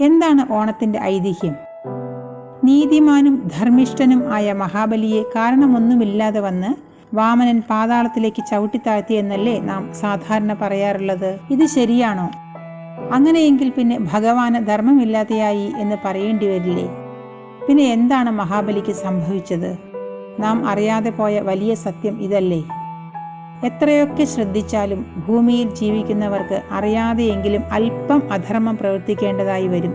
എന്താണ് ഓണത്തിന്റെ ഐതിഹ്യം? നീതിമാനും ധർമ്മിഷ്ഠനും ആയ മഹാബലിയെ കാരണമൊന്നുമില്ലാതെ വന്ന് വാമനൻ പാതാളത്തിലേക്ക് ചവിട്ടിത്താഴ്ത്തി എന്നല്ലേ നാം സാധാരണ പറയാറുള്ളത്. ഇത് ശരിയാണോ? അങ്ങനെയെങ്കിൽ പിന്നെ ഭഗവാന് ധർമ്മമില്ലാതെയായി എന്ന് പറയേണ്ടി വരില്ലേ? പിന്നെ എന്താണ് മഹാബലിക്ക് സംഭവിച്ചത്? നാം അറിയാതെ പോയ വലിയ സത്യം ഇതല്ലേ? എത്രയൊക്കെ ശ്രദ്ധിച്ചാലും ഭൂമിയിൽ ജീവിക്കുന്നവർക്ക് അറിയാതെയെങ്കിലും അല്പം അധർമ്മം പ്രവർത്തിക്കേണ്ടതായി വരും.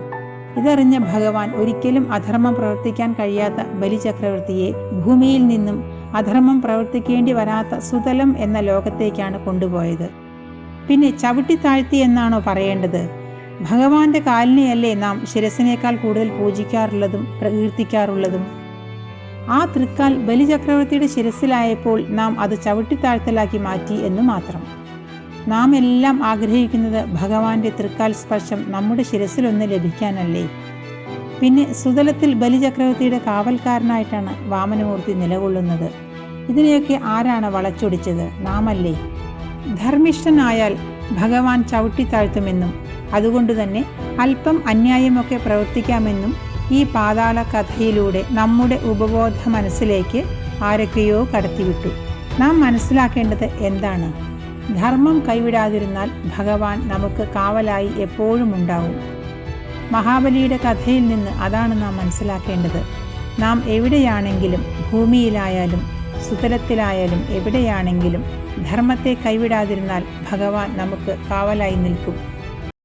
ഇതറിഞ്ഞ ഭഗവാൻ ഒരിക്കലും അധർമ്മം പ്രവർത്തിക്കാൻ കഴിയാത്ത ബലിചക്രവർത്തിയെ ഭൂമിയിൽ നിന്നും അധർമ്മം പ്രവർത്തിക്കേണ്ടി വരാത്ത സുതലം എന്ന ലോകത്തേക്കാണ് കൊണ്ടുപോയത്. പിന്നെ ചവിട്ടി താഴ്ത്തി എന്നാണോ പറയേണ്ടത്? ഭഗവാന്റെ കാലിനെയല്ലേ നാം ശിരസിനേക്കാൾ കൂടുതൽ പൂജിക്കാറുള്ളതും പ്രകീർത്തിക്കാറുള്ളതും? ആ തൃക്കാൽ ബലിചക്രവർത്തിയുടെ ശിരസിലായപ്പോൾ നാം അത് ചവിട്ടിത്താഴ്ത്തലാക്കി മാറ്റി എന്ന് മാത്രം. നാം എല്ലാം ആഗ്രഹിക്കുന്നത് ഭഗവാന്റെ തൃക്കാൽ സ്പർശം നമ്മുടെ ശിരസിലൊന്ന് ലഭിക്കാനല്ലേ. പിന്നെ സുതലത്തിൽ ബലിചക്രവർത്തിയുടെ കാവൽക്കാരനായിട്ടാണ് വാമനമൂർത്തി നിലകൊള്ളുന്നത്. ഇതിനെയൊക്കെ ആരാണ് വളച്ചൊടിച്ചത്? നാമല്ലേ. ധർമ്മിഷ്ഠനായാൽ ഭഗവാൻ ചവിട്ടിത്താഴ്ത്തുമെന്നും അതുകൊണ്ട് തന്നെ അല്പം അന്യായമൊക്കെ പ്രവർത്തിക്കാമെന്നും ഈ പാതാള കഥയിലൂടെ നമ്മുടെ ഉപബോധ മനസ്സിലേക്ക് ആരൊക്കെയോ കടത്തിവിട്ടു. നാം മനസ്സിലാക്കേണ്ടത് എന്താണ്? ധർമ്മം കൈവിടാതിരുന്നാൽ ഭഗവാൻ നമുക്ക് കാവലായി എപ്പോഴും ഉണ്ടാവും. മഹാബലിയുടെ കഥയിൽ നിന്ന് അതാണ് നാം മനസ്സിലാക്കേണ്ടത്. നാം എവിടെയാണെങ്കിലും ഭൂമിയിലായാലും സുതലത്തിലായാലും എവിടെയാണെങ്കിലും ധർമ്മത്തെ കൈവിടാതിരുന്നാൽ ഭഗവാൻ നമുക്ക് കാവലായി നിൽക്കും.